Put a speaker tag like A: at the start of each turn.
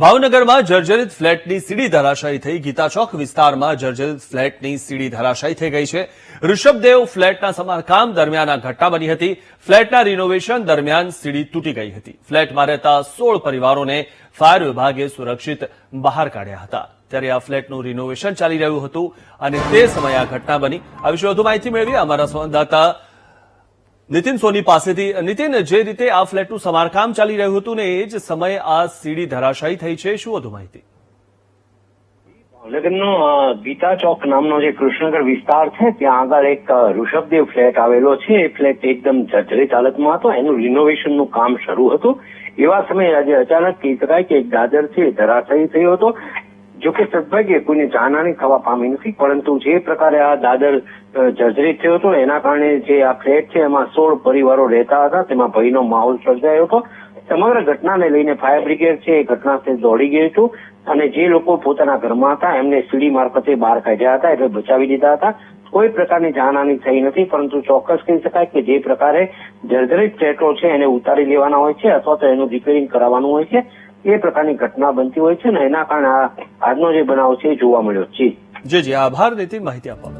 A: ભાવનગરમાં જર્જરિત ફ્લેટની સીડી ધરાશાયી થઈ. ગીતા ચોક વિસ્તારમાં જર્જરિત ફ્લેટની સીડી ધરાશાયી થઈ ગઈ છે. ઋષભદેવ ફ્લેટના સમારકામ દરમિયાન આ ઘટના બની હતી. ફ્લેટના રિનોવેશન દરમિયાન સીડી તૂટી ગઈ હતી. ફ્લેટમાં રહેતા સોળ પરિવારોને ફાયર વિભાગે સુરક્ષિત બહાર કાઢ્યા હતા. ત્યારે આ ફ્લેટનું રિનોવેશન ચાલી રહ્યું હતું અને તે સમયે આ ઘટના બની. આ વિશે વધુ માહિતી મેળવી અમારા સંવાદદાતા નીતિન સોની પાસેથી, નીતિન, જે રીતે આ ફ્લેટનું સમારકામ ચાલી રહ્યું હતું ને એ જ સમયે આ સીડી ધરાશાયી થઈ છે. શું વધુ માહિતી?
B: ભાવનગરનો ગીતા ચોક નામનો જે કૃષ્ણનગર વિસ્તાર છે, ત્યાં આગળ એક ઋષભદેવ ફ્લેટ આવેલો છે. એ ફ્લેટ એકદમ જર્જરિત હાલતમાં હતો. એનું રિનોવેશનનું કામ શરૂ હતું. એવા સમયે આજે અચાનક કહી કે એક દાદર છે ધરાશાયી થયો હતો. જો કે સદભાગ્યે કોઈને જાનહાની થવા પામી નથી, પરંતુ જે પ્રકારે આ દાદર જર્જરિત થયો હતો, એના કારણે જે આ ફ્લેટ છે, એમાં સોળ પરિવારો રહેતા હતા, તેમાં ભયનો માહોલ સર્જાયો હતો. સમગ્ર ઘટનાને લઈને ફાયર બ્રિગેડ છે, એ ઘટના સ્થળે દોડી ગયું હતું, અને જે લોકો પોતાના ઘરમાં હતા, એમને સીડી મારફતે બહાર કાઢ્યા હતા, એટલે બચાવી દીધા હતા. કોઈ પ્રકારની જાનહાની થઈ નથી, પરંતુ ચોક્કસ કહી શકાય કે જે પ્રકારે જર્જરિત ફ્લેટો છે, એને ઉતારી લેવાના હોય છે, અથવા તો એનું રિપેરિંગ કરાવવાનું હોય છે. એ પ્રકારની ઘટના બનતી હોય છે ને, એના કારણે આજનો જે બનાવ છે એ જોવા મળ્યો. છે
A: જી જી. આભાર નીતિન માહિતી આપવા